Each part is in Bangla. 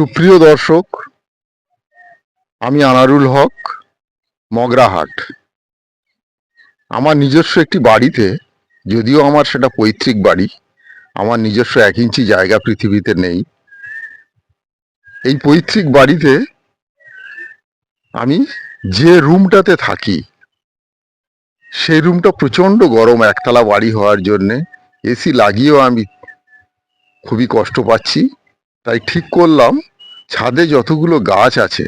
সুপ্রিয় দর্শক, আমি আনারুল হক, মগরাহাট। আমার নিজস্ব একটি বাড়িতে, যদিও আমার সেটা পৈতৃক বাড়ি, আমার নিজস্ব এক ইঞ্চি জায়গা পৃথিবীতে নেই। এই পৈতৃক বাড়িতে আমি যে রুমটাতে থাকি সেই রুমটা প্রচণ্ড গরম, একতলা বাড়ি হওয়ার জন্যে। এসি লাগিয়েও আমি খুবই কষ্ট পাচ্ছি, তাই ঠিক করলাম ছাদে যতগুলো গাছ আছে,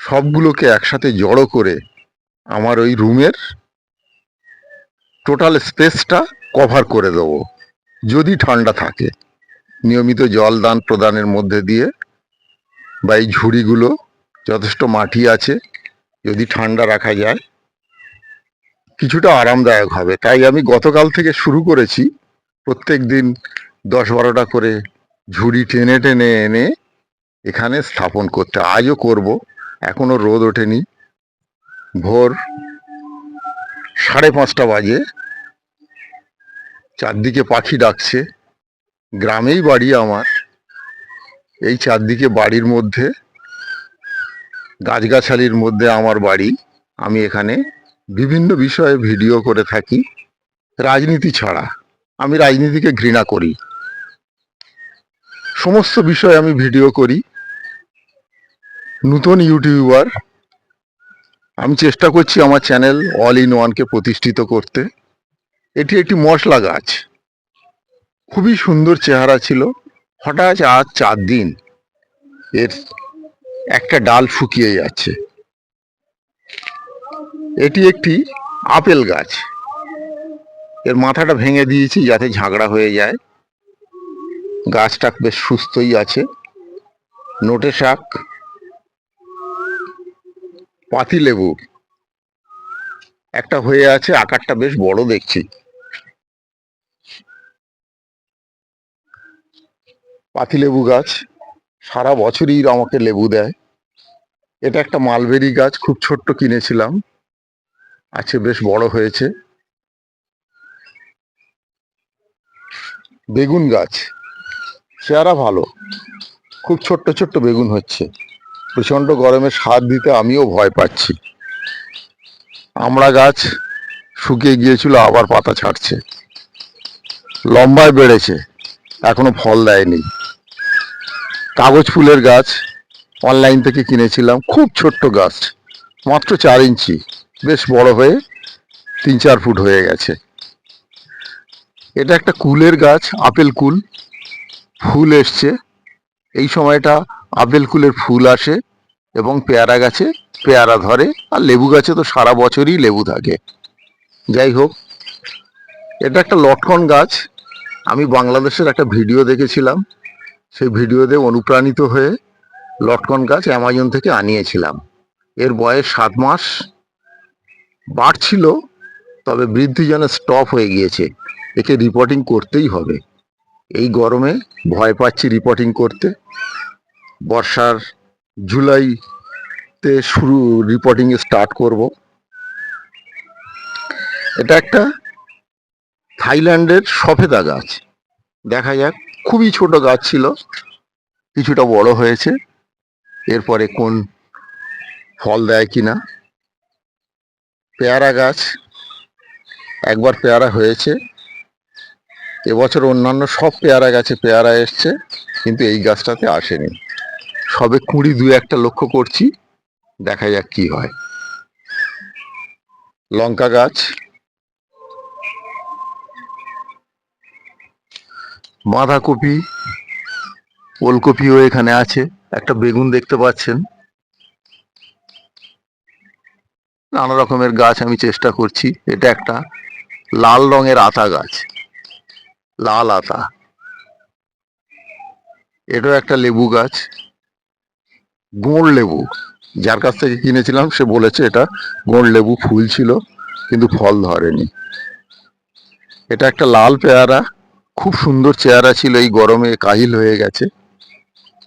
সবগুলোকে একসাথে জড়ো করে আমার ওই রুমের টোটাল স্পেসটা কভার করে দেবো, যদি ঠান্ডা থাকে। নিয়মিত জল দান প্রদানের মধ্যে দিয়ে বা এই ঝুড়িগুলো, যথেষ্ট মাটি আছে, যদি ঠান্ডা রাখা যায়, কিছুটা আরামদায়ক হবে। তাই আমি গতকাল থেকে শুরু করেছি প্রত্যেক দিন দশ বারোটা করে ঝুড়ি টেনে টেনে এনে এখানে স্থাপন করতে আজও করব। এখনও রোদ ওঠেনি। ভোর সাড়ে পাঁচটা বাজে। চারদিকে পাখি ডাকছে। গ্রামেই বাড়ি আমার। এই চারদিকে বাড়ির মধ্যে, গাছগাছালির মধ্যে আমার বাড়ি। আমি এখানে বিভিন্ন বিষয়ে ভিডিও করে থাকি। রাজনীতি ছাড়া। আমি রাজনীতিকে ঘৃণা করি। সমস্ত বিষয়ে আমি ভিডিও করি। নতুন ইউটিউবার। আমি চেষ্টা করছি আমার চ্যানেল অল ইন ওয়ানকে প্রতিষ্ঠিত করতে। এটি একটি মশলা গাছ। খুবই সুন্দর চেহারা ছিল। হঠাৎ আজ চার দিন এর একটা ডাল শুকিয়ে যাচ্ছে। এটি একটি আপেল গাছ। এর মাথাটা ভেঙে দিয়েছি যাতে ঝাগড়া হয়ে যায়। গাছটা বেশ সুস্থই আছে। নোটে শাক পাতি লেবু। একটা হয়ে আছে, আকারটা বেশ বড় দেখছি। পাতি লেবু গাছ, সারা বছরই আমাকে লেবু দেয়। এটা একটা মালবেরি গাছ, খুব ছোট্ট কিনেছিলাম। আছে, বেশ বড় হয়েছে। বেগুন গাছ, চেহারা ভালো। খুব ছোট্ট ছোট্ট বেগুন হচ্ছে। প্রচণ্ড গরমে সার দিতে আমিও ভয় পাচ্ছি। আমড়া গাছ শুকিয়ে গিয়েছিল, আবার পাতা ছাড়ছে। লম্বায় বেড়েছে, এখনও ফল দেয়নি। কাগজ ফুলের গাছ অনলাইন থেকে কিনেছিলাম, খুব ছোট্ট গাছ, মাত্র চার ইঞ্চি, বেশ বড় হয়ে তিন চার ফুট হয়ে গেছে। এটা একটা কুলের গাছ, আপেল কুল, ফুল এসছে। এই সময়টা আপেল কুলের ফুল আসে এবং পেয়ারা গাছে পেয়ারা ধরে, আর লেবু গাছে তো সারা বছরই লেবু থাকে। যাই হোক, এটা একটা লটকন গাছ। আমি বাংলাদেশের একটা ভিডিও দেখেছিলাম। সেই ভিডিওতে অনুপ্রাণিত হয়ে লটকন গাছ অ্যামাজন থেকে আনিয়েছিলাম। এর বয়স সাত মাস। বাড়ছিল, তবে বৃদ্ধি যেন স্টপ হয়ে গিয়েছে। একে রিপোর্টিং করতেই হবে। এই গরমে ভয় পাচ্ছি রিপোর্টিং করতে। বর্ষার জুলাইতে শুরু রিপোর্টিং স্টার্ট করব। এটা একটা থাইল্যান্ডের সফেদা গাছ। দেখা যাক, খুবই ছোট গাছ ছিল, কিছুটা বড় হয়েছে। এরপরে কোন ফল দেয় কিনা। পেয়ারা গাছ, একবার পেয়ারা হয়েছে। এবছর অন্যান্য সব পেয়ারা গাছে পেয়ারা এসছে, কিন্তু এই গাছটাতে আসেনি। সবে কুড়ি দু একটা লক্ষ্য করছি, দেখা যাক কি হয়। লঙ্কা গাছ। বাঁধাকপি ওলকপিও এখানে আছে, একটা বেগুন দেখতে পাচ্ছেন। নানা রকমের গাছ আমি চেষ্টা করছি, এটা একটা লাল রঙের আতা গাছ। লাল আতা। এটাও একটা লেবু গাছ, গোড় লেবু। যার কাছ থেকে কিনেছিলাম, সে বলেছে এটা গোড় লেবু ফুল ছিল, কিন্তু ফল ধরেনি। এটা একটা লাল পেয়ারা, খুব সুন্দর চেহারা ছিল, এই গরমে কাহিল হয়ে গেছে।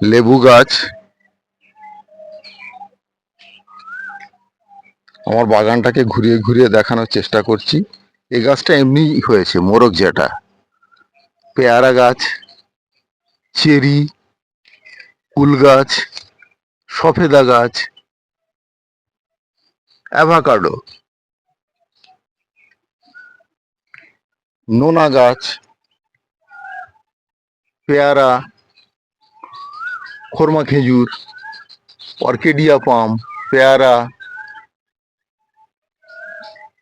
লেবু গাছ। আমার বাগানটাকে ঘুরিয়ে ঘুরিয়ে দেখানোর চেষ্টা করছি। এই গাছটা এমনি হয়েছে, মোরগ যেটা। পেয়ারা গাছ, চেরি, কুল গাছ, সফেদা গাছ, অ্যাভাকাডো, নোনা গাছ, পেয়ারা, খরমা খেজুর, অর্কেডিয়া পাম, পেয়ারা,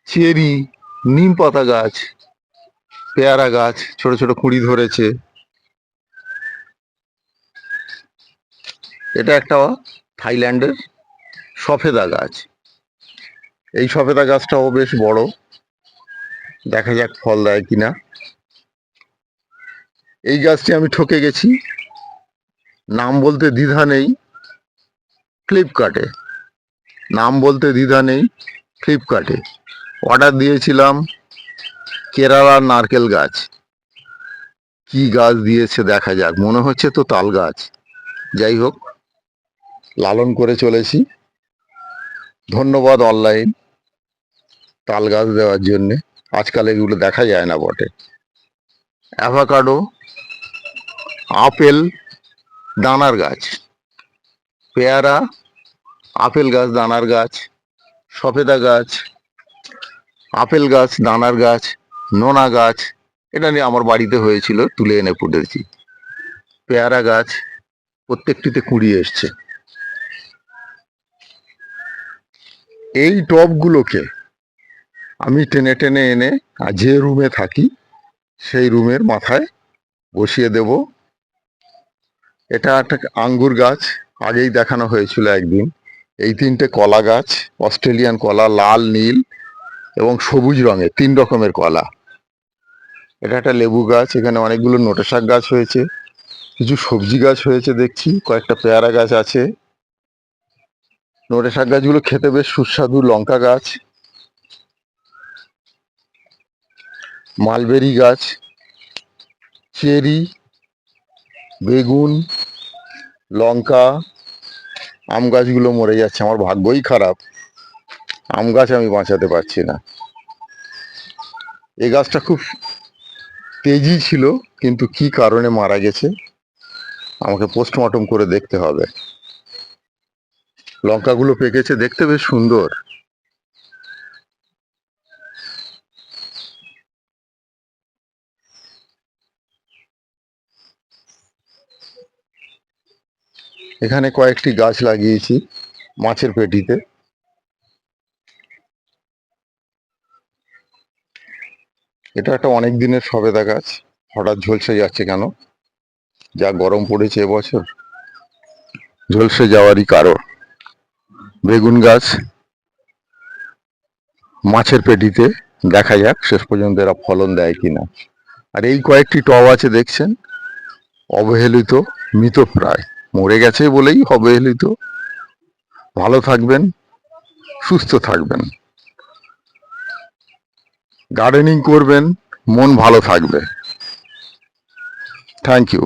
চেরি, নিম পাতা গাছ পেয়ারা গাছ, ছোট ছোট কুঁড়ি ধরেছে। এটা একটা থাইল্যান্ডের সফেদা গাছ। এই সফেদা গাছটাও বেশ বড়। দেখা যাক ফল দেয় কিনা। এই গাছটি আমি ঠকে গেছি। নাম বলতে দ্বিধা নেই। ফ্লিপকার্টে। নাম বলতে দ্বিধা নেই। ফ্লিপকার্টে। অর্ডার দিয়েছিলাম। কেরালার নারকেল গাছ। কি গাছ দিয়েছে দেখা যাক, মনে হচ্ছে তো তাল গাছ। যাই হোক, লালন করে চলেছি। ধন্যবাদ অনলাইন তাল গাছ দেওয়ার জন্যে। আজকাল এগুলো দেখা যায় না বটে। অ্যাভাকাডো, আপেল, দানার গাছ। পেয়ারা, আপেল গাছ, দানার গাছ। সফেদা গাছ, আপেল গাছ, দানার গাছ। নোনা গাছ, এটা নিয়ে আমার বাড়িতে হয়েছিল, তুলে এনে ফুটেছি পেয়ারা গাছ প্রত্যেকটিতে কুড়ি এসছে। এই টবগুলোকে আমি টেনে টেনে এনে যে রুমে থাকি, সেই রুমের মাথায় বসিয়ে দেব। এটা একটা আঙ্গুর গাছ, আগেই দেখানো হয়েছিল একদিন। এই তিনটে কলা গাছ, অস্ট্রেলিয়ান কলা, লাল, নীল এবং সবুজ রঙের, তিন রকমের কলা। এটা একটা লেবু গাছ, এখানে অনেকগুলো নোটে শাক গাছ হয়েছে, কিছু সবজি গাছ হয়েছে দেখছি, কয়েকটা পেয়ারা গাছ আছে। নোটে শাক গাছগুলো খেতে বেশ সুস্বাদু, লঙ্কা গাছ, মালবেরি গাছ, চেরি, বেগুন, লঙ্কা, আম গাছগুলো মরে যাচ্ছে, আমার ভাগ্যই খারাপ। আম গাছ আমি বাঁচাতে পারছি না। এই গাছটা খুব তেজি ছিল, কিন্তু কি কারণে মারা গেছে, আমাকে পোস্টমর্টম করে দেখতে হবে। লঙ্কাগুলো পেকেছে, দেখতে বেশ সুন্দর। এখানে কয়েকটি গাছ লাগিয়েছি মাছের পেটিতে। এটা একটা অনেক দিনের সবেদা গাছ। হঠাৎ ঝলসে যাচ্ছে কেন? যা গরম পড়েছে এবছর। ঝলসে যাওয়ারই কারণ। বেগুন গাছ মাছের পেটিতে দেখা যাক শেষ পর্যন্ত এরা ফলন দেয় কিনা। আর এই কয়েকটি টব আছে দেখছেন? অবহেলিত মৃতপ্রায় মরে গেছে বলেই অবহেলিত। ভালো থাকবেন, সুস্থ থাকবেন। গার্ডেনিং করবেন মন ভালো থাকবে। Thank you